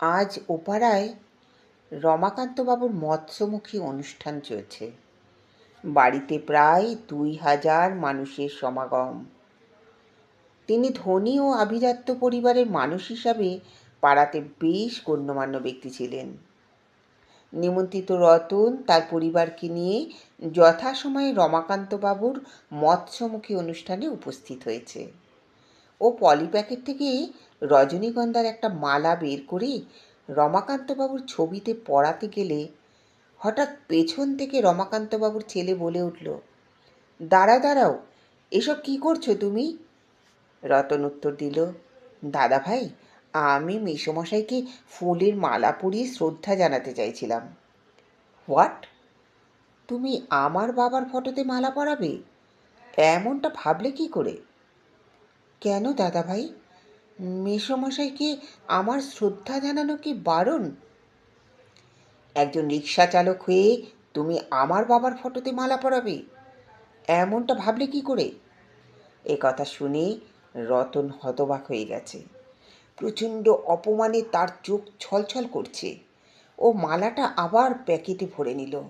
আজ ওপাড়ায় রমাকান্তবাবুর মৎস্যমুখী অনুষ্ঠান চলছে। বাড়িতে প্রায় দুই হাজার মানুষের সমাগম। তিনি ধনী ও আভিজাত্য পরিবারের মানুষ হিসাবে পাড়াতে বেশ গণ্যমান্য ব্যক্তি ছিলেন। নিমন্ত্রিত রতন তার পরিবারকে নিয়ে যথাসময়ে রমাকান্তবাবুর মৎস্যমুখী অনুষ্ঠানে উপস্থিত হয়েছে ও পলি প্যাকেট থেকে রজনীগন্ধার একটা মালা বের করে রমাকান্তবাবুর ছবিতে পড়াতে গেলে হঠাৎ পেছন থেকে রমাকান্তবাবুর ছেলে বলে উঠল, দাঁড়া, দাঁড়াও, এসব কি করছ তুমি? রতন উত্তর দিল, দাদা ভাই, আমি মেসমশাইকে ফুলের মালা পরিয়ে শ্রদ্ধা জানাতে চাইছিলাম। হোয়াট? তুমি আমার বাবার ফটোতে মালা পরাবে? এমনটা ভাবলে কি করে? কেন দাদা ভাই? মেসমশাইকে আমার শ্রদ্ধা জানানো কি বারণ? একজন রিক্সা চালক হয়ে তুমি আমার বাবার ফটোতে মালা পরাবে, এমনটা ভাবলে কি করে? এ কথা শুনে রতন হতবাক হয়ে গেছে। প্রচণ্ড অপমানে তার চোখ ছলছল করছে ও মালাটা আবার প্যাকেটে ভরে নিল।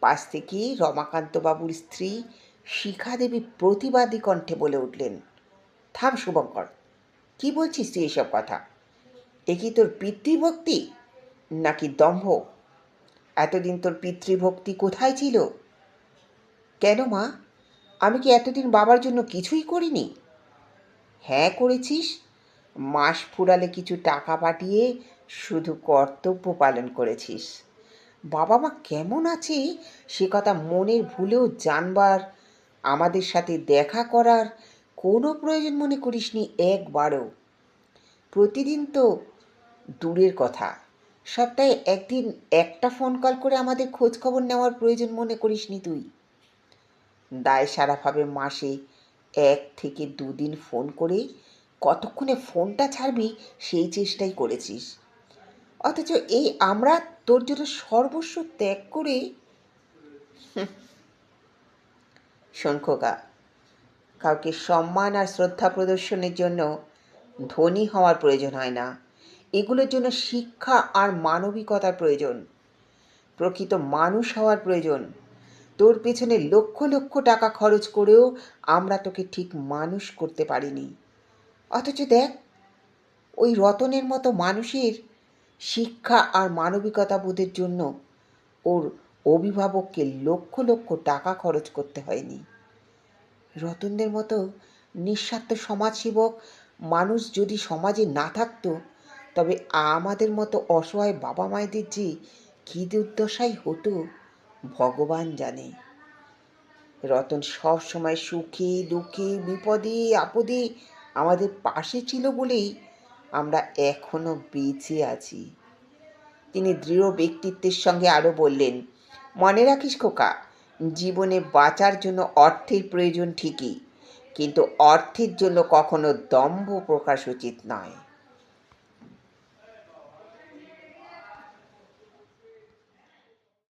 পাশ থেকে রমাকান্তবাবুর স্ত্রী শিখা দেবী প্রতিবাদী কণ্ঠে বলে উঠলেন, থাম শুভঙ্কর কি বলছিস তুই এসব কথা? এ কি তোর পিতৃভক্তি নাকি দম্ভ? এতদিন তোর পিতৃভক্তি কোথায় ছিল? কেন মা? আমি কি এতদিন বাবার জন্য কিছুই করিনি? হ্যাঁ করেছিস। মাস ফুরালে কিছু টাকা পাঠিয়ে শুধু কর্তব্য পালন করেছিস। বাবা মা কেমন আছে? সে কথা মনের ভুলেও জানবার, আমাদের সাথে দেখা করার কোনো প্রয়োজন মনে করিসনি একবারও। প্রতিদিন তো দূরের কথা। সপ্তাহে একদিন একটা ফোন কল করে আমাদের খোঁজ খবর নেওয়ার প্রয়োজন মনে করিসনি তুই? দায় সারাভাবে মাসে এক থেকে দুদিন ফোন করে কতক্ষণে ফোনটা ছাড়বি সেই চেষ্টাই করেছিস। অথচ এই আমরা তোর জন্য সর্বস্ব ত্যাগ করে শঙ্খকা কাউকে সম্মান আর শ্রদ্ধা প্রদর্শনের জন্য ধনী হওয়ার প্রয়োজন হয় না। এগুলোর জন্য শিক্ষা আর মানবিকতার প্রয়োজন। প্রকৃত মানুষ হওয়ার প্রয়োজন। তোর পেছনে লক্ষ লক্ষ টাকা খরচ করেও আমরা তোকে ঠিক মানুষ করতে পারিনি। অথচ দেখ, ওই রতনের মতো মানুষের শিক্ষা আর মানবিকতা বোধের জন্য ওর অভিভাবককে লক্ষ লক্ষ টাকা খরচ করতে হয়নি। রতনদের মতো নিঃস্বার্থ সমাজসেবক মানুষ যদি সমাজে না থাকতো, তবে আমাদের মতো অসহায় বাবা মায়েদের যে কী দুর্দশাই হতো, ভগবান জানে। রতন সব সময় সুখে, দুঃখে, বিপদে, আপদে আমাদের পাশে ছিল বলেই আমরা এখনও বেঁচে আছি। তিনি দৃঢ় ব্যক্তিত্বের সঙ্গে আরও বললেন, মনে রাখিস খোকা জীবনে বাঁচার জন্য অর্থের প্রয়োজন ঠিকই কিন্তু অর্থের জন্য কখনো দম্ভ প্রকাশ উচিত নয়।